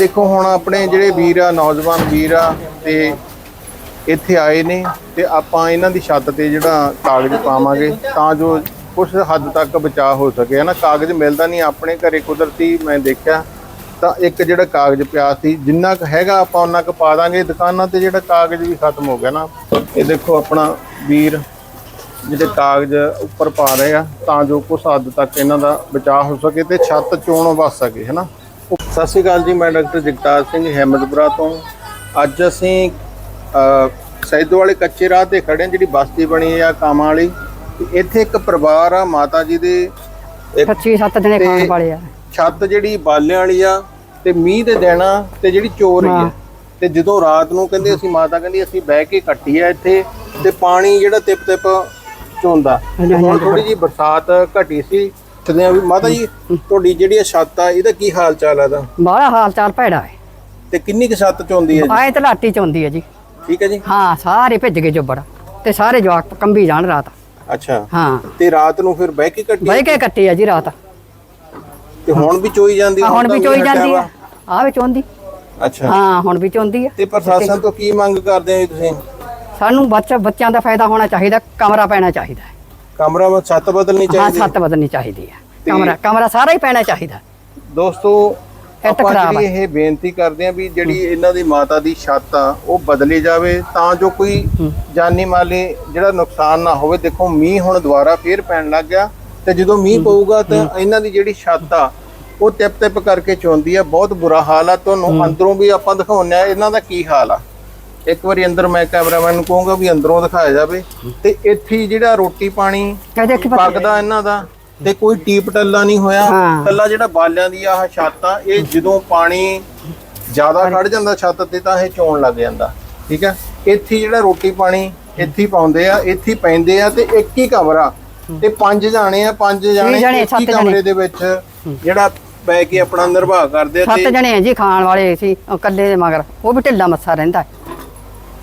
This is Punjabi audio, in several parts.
ਦੇਖੋ, ਹੁਣ ਆਪਣੇ ਜਿਹੜੇ ਵੀਰ ਆ, ਨੌਜਵਾਨ ਵੀਰ ਆ ਤੇ ਇੱਥੇ ਆਏ ਨੇ ਤੇ ਆਪਾਂ ਇਹਨਾਂ ਦੀ ਛੱਤ ਤੇ ਜਿਹੜਾ ਕਾਗਜ਼ ਪਾਵਾਂਗੇ ਤਾਂ ਜੋ ਕੁਝ ਹੱਦ ਤੱਕ ਬਚਾਅ ਹੋ ਸਕੇ। ਹਨਾ, ਕਾਗਜ਼ ਮਿਲਦਾ ਨਹੀਂ ਆਪਣੇ ਘਰੇ ਕੁਦਰਤੀ ਮੈਂ ਦੇਖਿਆ ਤਾਂ ਇੱਕ ਜਿਹੜਾ ਕਾਗਜ਼ ਪਿਆ ਸੀ, ਜਿੰਨਾ ਕੁ ਹੈਗਾ ਆਪਾਂ ਉਹਨਾਂ ਕੁ ਪਾ ਦਾਂਗੇ। ਦੁਕਾਨਾਂ ਤੇ ਜਿਹੜਾ ਕਾਗਜ਼ ਵੀ ਖਤਮ ਹੋ ਗਿਆ ਨਾ, ਇਹ ਦੇਖੋ ਆਪਣਾ ਵੀਰ ਜਿਹੜੇ ਕਾਗਜ਼ ਉੱਪਰ ਪਾ ਰਹੇ ਆ ਤਾਂ ਜੋ ਕੁਝ ਹੱਦ ਤੱਕ ਇਹਨਾਂ ਦਾ ਬਚਾਅ ਹੋ ਸਕੇ ਤੇ ਛੱਤ ਚੋਣੋਂ ਬਚ ਸਕੇ, ਹਨਾ। ਸਤਿ ਸ਼੍ਰੀ ਅਕਾਲ ਜੀ ਮੈਂ ਡਾਕਟਰ ਜਗਤਾਰ ਸਿੰਘ ਹਿੰਮਤਪੁਰਾ ਤੋਂ। ਅੱਜ ਅਸੀਂ ਸੈਦੋ ਵਾਲੇ ਕੱਚੇ ਰਾਹ ਤੇ ਖੜੇ ਹਾਂ ਜਿਹੜੀ ਬਸਤੀ ਬਣੀ ਆ ਕਾਮਾਂ ਵਾਲੀ। ਇੱਥੇ ਇੱਕ ਪਰਿਵਾਰ ਆ ਮਾਤਾ ਜੀ ਦੇ। ਇੱਕ 25 ਸੱਤ ਦਿਨੇ ਖਾਣ ਵਾਲੇ ਆ। ਛੱਤ ਜਿਹੜੀ ਬਾਲਿਆਂ ਵਾਲੀ ਆ ਤੇ ਮੀਂਹ ਦੇ ਆ ਤੇ ਜਿਹੜੀ ਚੋਰ ਰਹੀ ਆ। ਹਾਂ। ਤੇ ਜਦੋਂ ਰਾਤ ਨੂੰ ਕਹਿੰਦੇ ਅਸੀਂ ਮਾਤਾ ਕਹਿੰਦੀ ਅਸੀਂ ਬਹਿ ਕੇ ਕੱਟੀ ਆ ਇੱਥੇ ਤੇ ਪਾਣੀ ਜਿਹੜਾ ਟਿਪ ਟਿਪ ਚੋਂਦਾ ਹੁਣ। ਥੋੜੀ ਜੀ ਬਰਸਾਤ ਘਟੀ ਸੀ ਤੇ ਆ ਵੀ? ਮਾਤਾ ਜੀ ਤੁਹਾਡੀ ਜਿਹੜੀ ਇਹ ਛੱਤ ਆ ਇਹਦਾ ਕੀ ਹਾਲ ਚਾਲ ਆ ਦਾ ਬਾਹਲਾ ਹਾਲ ਚਾਲ ਭੈੜਾ ਹੈ। ਤੇ ਕਿੰਨੀ ਕੁ ਛੱਤ ਚੋਂਦੀ ਹੈ ਜੀ? ਆਏ ਤਲਾਟੀ ਚ ਹੁੰਦੀ ਹੈ ਜੀ। ਠੀਕ ਹੈ ਜੀ। ਹਾਂ ਸਾਰੇ ਭਿੱਜ ਗਏ ਜੋਬੜ ਤੇ ਸਾਰੇ ਜਵਾਕ ਕੰਬੀ ਜਾਣ ਰਾਤ। ਅੱਛਾ। ਹਾਂ। ਤੇ ਰਾਤ ਨੂੰ ਫਿਰ ਬਹਿ ਕੇ ਕੱਟੀ ਬਹਿ ਕੇ ਕੱਟੀ ਆ ਜੀ ਰਾਤ। ਤੇ ਹੁਣ ਵੀ ਚੋਈ ਜਾਂਦੀ ਆ ਹੁਣ ਵੀ ਚੋਈ ਜਾਂਦੀ ਆ। ਆ ਵੀ ਚੋਂਦੀ ਅੱਛਾ। ਹਾਂ ਹੁਣ ਵੀ ਚੋਂਦੀ ਆ ਤੇ ਪ੍ਰਸ਼ਾਸਨ ਤੋਂ ਕੀ ਮੰਗ ਕਰਦੇ ਜੀ ਤੁਸੀਂ? ਸਾਨੂੰ ਬੱਚਾ ਬੱਚਿਆਂ ਦਾ ਫਾਇਦਾ ਹੋਣਾ ਚਾਹੀਦਾ ਕਮਰਾ ਪੈਣਾ ਚਾਹੀਦਾ। ਕਮਰਾ ਵਿੱਚ ਛੱਤ ਬਦਲਣੀ ਹਾਂ ਚਾਹੀਦੀ ਹੈ? ਛੱਤ ਬਦਲਣੀ ਚਾਹੀਦੀ ਹੈ। ਕਮਰਾ ਕਮਰਾ ਸਾਰਾ ਹੀ ਪੈਣਾ ਚਾਹੀਦਾ। ਦੋਸਤੋ ਤਾਂ ਆਪਾਂ ਖਰਾਬ ਜਿਹੜੀ ਇਹ ਬੇਨਤੀ ਕਰਦੇ ਆ ਵੀ ਜਿਹੜੀ ਇਹਨਾਂ ਦੀ ਮਾਤਾ ਦੀ ਛੱਤ ਆ ਉਹ ਬਦਲੀ ਜਾਵੇ ਤਾਂ ਜੋ ਕੋਈ ਜਾਨੀ ਮਾਲੀ ਜਿਹੜਾ ਨੁਕਸਾਨ ਨਾ ਹੋਵੇ। ਦੇਖੋ ਮੀਂਹ ਹੁਣ ਦੁਬਾਰਾ ਫੇਰ ਪੈਣ ਲੱਗ ਗਿਆ ਤੇ ਜਦੋਂ ਮੀਂਹ ਪਊਗਾ ਤਾਂ ਇਹਨਾਂ ਦੀ ਜਿਹੜੀ ਛੱਤ ਆ ਉਹ ਟਿਪ ਟਿਪ ਕਰਕੇ ਚੋਂਦੀ ਆ। ਬਹੁਤ ਬੁਰਾ ਹਾਲ ਆ। ਤੁਹਾਨੂੰ ਅੰਦਰੋਂ ਵੀ ਆਪਾਂ ਦਿਖਾਉਂਦੇ ਆ ਇਹਨਾਂ ਦਾ ਕੀ ਹਾਲ ਆ। ਇੱਕ ਵਾਰੀ ਅੰਦਰ ਮੈਂ ਕੈਮਰਾਮੈਨ ਨੂੰ ਕਹੂੰਗਾ ਵੀ ਅੰਦਰੋਂ ਦਿਖਾਇਆ ਜਾਵੇ ਤੇ ਇੱਥੇ ਹੀ ਜਿਹੜਾ ਰੋਟੀ ਪਾਣੀ ਪੱਕਦਾ ਇਹਨਾਂ ਦਾ ਤੇ ਕੋਈ ਟੀਪ ਟੱਲਾ ਨਹੀਂ ਹੋਇਆ। ਕੱਲਾ ਜਿਹੜਾ ਬਾਲਿਆਂ ਦੀ ਆਹ ਛੱਤ ਆ ਇਹ ਜਦੋਂ ਪਾਣੀ ਜ਼ਿਆਦਾ ਖੜ ਜਾਂਦਾ ਛੱਤ ਤੇ ਤਾਂ ਇਹ ਚੋਣ ਲੱਗ ਜਾਂਦਾ ਠੀਕ ਹੈ ਇੱਥੇ ਜਿਹੜਾ ਰੋਟੀ ਪਾਣੀ ਇੱਥੇ ਪਾਉਂਦੇ ਆ ਇੱਥੇ ਪੈਂਦੇ ਆ ਤੇ ਇੱਕ ਹੀ ਕਮਰਾ। ਤੇ ਪੰਜ ਜਾਣੇ ਆ ਪੰਜ ਜਾਣੇ ਇੱਕ ਹੀ ਸੱਤ। ਕਮਰੇ ਦੇ ਵਿੱਚ ਜਿਹੜਾ ਬੈ ਕੇ ਆਪਣਾ ਨਿਰਵਾਹ ਕਰਦੇ ਆ ਸੱਤ ਤੇ ਜਣੇ ਆ ਜੀ ਖਾਣ ਵਾਲੇ ਸੀ ਇਕੱਲੇ ਦੇ ਮਗਰ। ਉਹ ਵੀ ਢਿੱਲਾ ਮੱਸਾ ਰਹਿੰਦਾ।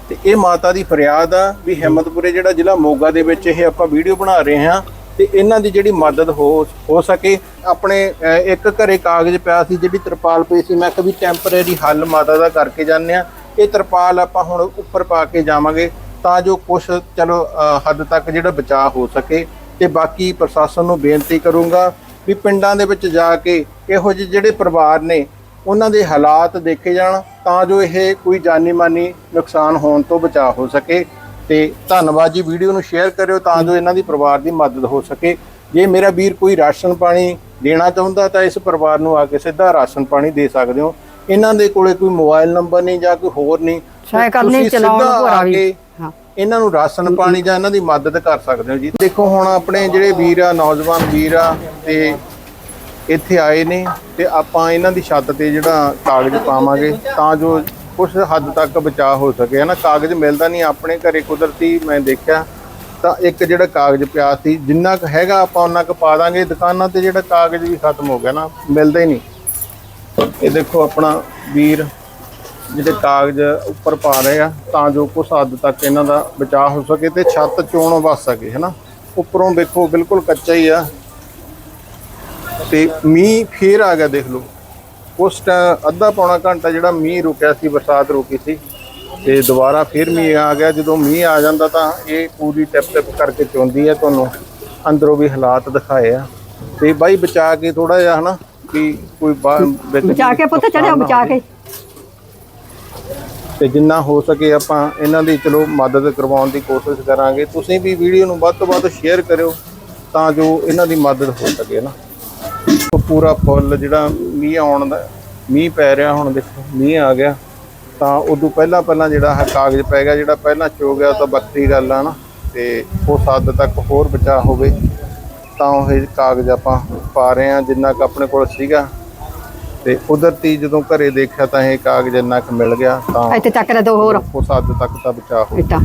ਤੇ ਇਹ ਮਾਤਾ ਦੀ ਫਰਿਆਦ ਆ ਵੀ ਹਿੰਮਤਪੁਰੇ ਜਿਹੜਾ ਜ਼ਿਲ੍ਹਾ ਮੋਗਾ ਦੇ ਵਿੱਚ ਇਹ ਆਪਾਂ ਵੀਡੀਓ ਬਣਾ ਰਹੇ ਹਾਂ ਤੇ ਇਹਨਾਂ ਦੀ ਜਿਹੜੀ ਮਦਦ ਹੋ ਹੋ ਸਕੇ। ਆਪਣੇ ਇੱਕ ਘਰੇ ਕਾਗਜ਼ ਪਿਆ ਸੀ ਜਿਹੜੀ ਤਰਪਾਲ ਪਈ ਸੀ, ਮੈਂ ਕਿਹਾ ਵੀ ਟੈਂਪਰੇਰੀ ਹੱਲ ਮਾਤਾ ਦਾ ਕਰਕੇ ਜਾਂਦੇ ਆ ਇਹ ਤਰਪਾਲ ਆਪਾਂ ਹੁਣ ਉੱਪਰ ਪਾ ਕੇ ਜਾਵਾਂਗੇ ਤਾਂ ਜੋ ਕੁਝ ਚਲੋ ਹੱਦ ਤੱਕ ਜਿਹੜਾ ਬਚਾਅ ਹੋ ਸਕੇ। ਤੇ ਬਾਕੀ ਪ੍ਰਸ਼ਾਸਨ ਨੂੰ ਬੇਨਤੀ ਕਰੂੰਗਾ ਵੀ ਪਿੰਡਾਂ ਦੇ ਵਿੱਚ ਜਾ ਕੇ ਇਹੋ ਜਿਹੇ ਜਿਹੜੇ ਪਰਿਵਾਰ ਨੇ ਉਹਨਾਂ ਦੇ ਹਾਲਾਤ ਦੇਖੇ ਜਾਣ ਤਾਂ ਜੋ ਇਹ ਕੋਈ ਜਾਨੀ ਮਾਨੀ ਨੁਕਸਾਨ ਹੋਣ ਤੋਂ ਬਚਾਅ ਹੋ ਸਕੇ। ਤੇ ਧੰਨਵਾਦ ਜੀ ਵੀਡੀਓ ਨੂੰ ਸ਼ੇਅਰ ਕਰਿਓ ਤਾਂ ਜੋ ਇਹਨਾਂ ਦੀ ਪਰਿਵਾਰ ਦੀ ਮਦਦ ਹੋ ਸਕੇ। ਜੇ ਮੇਰਾ ਵੀਰ ਕੋਈ ਰਾਸ਼ਨ ਪਾਣੀ ਦੇਣਾ ਚਾਹੁੰਦਾ ਤਾਂ ਇਸ ਪਰਿਵਾਰ ਨੂੰ ਆ ਕੇ ਸਿੱਧਾ ਰਾਸ਼ਨ ਪਾਣੀ ਦੇ ਸਕਦੇ ਹੋ। ਇਹਨਾਂ ਦੇ ਕੋਲੇ ਕੋਈ ਮੋਬਾਈਲ ਨੰਬਰ ਨਹੀਂ ਜਾਂ ਕੋਈ ਹੋਰ ਨਹੀਂ। ਸਾਈਕਲ ਨਹੀਂ ਚਲਾਉਣ ਸਿੱਧਾ ਭੋਰਾ ਆ ਵੀ। ਇਹਨਾਂ ਨੂੰ ਰਾਸ਼ਨ ਪਾਣੀ ਜਾਂ ਇਹਨਾਂ ਦੀ ਮਦਦ ਕਰ ਸਕਦੇ ਹੋ ਜੀ। ਦੇਖੋ ਹੁਣ ਆਪਣੇ ਜਿਹੜੇ ਵੀਰ ਆ ਨੌਜਵਾਨ ਵੀਰ ਆ ਤੇ ਇੱਥੇ ਆਏ ਨੇ ਤੇ ਆਪਾਂ ਇਹਨਾਂ ਦੀ ਛੱਤ ਤੇ ਜਿਹੜਾ ਕਾਗਜ਼ ਪਾਵਾਂਗੇ ਤਾਂ ਜੋ ਕੁਝ ਹੱਦ ਤੱਕ ਬਚਾਅ ਹੋ ਸਕੇ। ਹੈ ਨਾ ਕਾਗਜ਼ ਮਿਲਦਾ ਨਹੀਂ ਆਪਣੇ ਘਰੇ ਕੁਦਰਤੀ ਮੈਂ ਦੇਖਿਆ ਤਾਂ ਇੱਕ ਜਿਹੜਾ ਕਾਗਜ਼ ਪਿਆ ਸੀ, ਜਿੰਨਾ ਕੁ ਹੈਗਾ ਆਪਾਂ ਉਹਨਾਂ ਕੁ ਪਾ ਦਾਂਗੇ। ਦੁਕਾਨਾਂ ਤੇ ਜਿਹੜਾ ਕਾਗਜ਼ ਵੀ ਖਤਮ ਹੋ ਗਿਆ ਨਾ, ਮਿਲਦਾ ਹੀ ਨਹੀਂ। ਇਹ ਦੇਖੋ ਆਪਣਾ ਵੀਰ ਜਿਹੜੇ ਕਾਗਜ਼ ਉੱਪਰ ਪਾ ਰਹੇ ਆ, ਤਾਂ ਜੋ ਕੁਝ ਹੱਦ ਤੱਕ ਇਹਨਾਂ ਦਾ ਬਚਾਅ ਹੋ ਸਕੇ ਤੇ ਛੱਤ ਚੋਣੋਂ ਬਚ ਸਕੇ ਹੈ ਨਾ ਉੱਪਰੋਂ ਵੇਖੋ ਬਿਲਕੁਲ ਕੱਚਾ ਹੀ ਆ। ਤੇ ਮੀਂਹ ਫੇਰ ਆ ਗਿਆ ਦੇਖ ਲਓ। ਉਸ ਟਾਈਮ ਅੱਧਾ ਪੌਣਾ ਘੰਟਾ ਜਿਹੜਾ ਮੀਂਹ ਰੁਕਿਆ ਸੀ ਬਰਸਾਤ ਰੁਕੀ ਸੀ ਤੇ ਦੁਬਾਰਾ ਫੇਰ ਮੀਂਹ ਆ ਗਿਆ। ਜਦੋਂ ਮੀਂਹ ਆ ਜਾਂਦਾ ਤਾਂ ਇਹ ਪੂਰੀ ਟਿਪ ਟਿਪ ਕਰਕੇ ਚੋਂਦੀ ਹੈ ਤੁਹਾਨੂੰ ਅੰਦਰੋਂ ਵੀ ਹਾਲਾਤ ਦਿਖਾਏ ਆ। ਤੇ ਬਾਈ ਬਚਾ ਕੇ ਥੋੜਾ ਜਿਹਾ ਹਨਾ ਕਿ ਕੋਈ ਵਿੱਚ ਬਚਾ ਕੇ ਪੁੱਤ ਚੜਿਆ ਬਚਾ ਕੇ। ਤੇ ਜਿੰਨਾ ਹੋ ਸਕੇ ਆਪਾਂ ਇਹਨਾਂ ਦੀ ਚਲੋ ਮਦਦ ਕਰਵਾਉਣ ਦੀ ਕੋਸ਼ਿਸ਼ ਕਰਾਂਗੇ। ਤੁਸੀਂ ਵੀ ਵੀਡੀਓ ਨੂੰ ਵੱਧ ਤੋਂ ਵੱਧ ਸ਼ੇਅਰ ਕਰਿਓ ਤਾਂ ਜੋ ਇਹਨਾਂ ਦੀ ਮਦਦ ਹੋ ਸਕੇ ਨਾ ਪੂਰਾ ਫੁੱਲ ਜਿਹੜਾ ਮੀਂਹ ਆਉਣ ਦਾ ਮੀਂਹ ਪੈ ਰਿਹਾ ਹੁਣ ਦੇਖੋ ਮੀਂਹ ਆ ਗਿਆ। ਤਾਂ ਉਦੋਂ ਪਹਿਲਾਂ ਪਹਿਲਾਂ ਜਿਹੜਾ ਹੈ ਕਾਗਜ਼ ਪੈ ਗਿਆ ਜਿਹੜਾ ਪਹਿਲਾਂ ਚੋ ਗਿਆ ਤਾਂ ਬੱਤੀ ਗੱਲ ਆ ਨਾ। ਤੇ ਉਸ ਹੱਦ ਤੱਕ ਹੋਰ ਬਚਾਅ ਹੋਵੇ। ਤਾਂ ਉਹ ਕਾਗਜ਼ ਆਪਾਂ ਪਾ ਰਹੇ ਆ ਜਿੰਨਾ ਕੁ ਆਪਣੇ ਕੋਲ ਸੀਗਾ। ਤੇ ਕੁਦਰਤੀ ਜਦੋਂ ਘਰੇ ਦੇਖਿਆ ਤਾਂ ਇਹ ਕਾਗਜ਼ ਇੰਨਾ ਕੁ ਮਿਲ ਗਿਆ ਤਾਂ ਇੱਥੇ ਚੱਕ ਲੈ ਦੋ ਹੋਰ। ਉਸ ਹੱਦ ਤੱਕ ਤਾਂ ਬਚਾਅ ਹੋ ਇੱਟਾਂ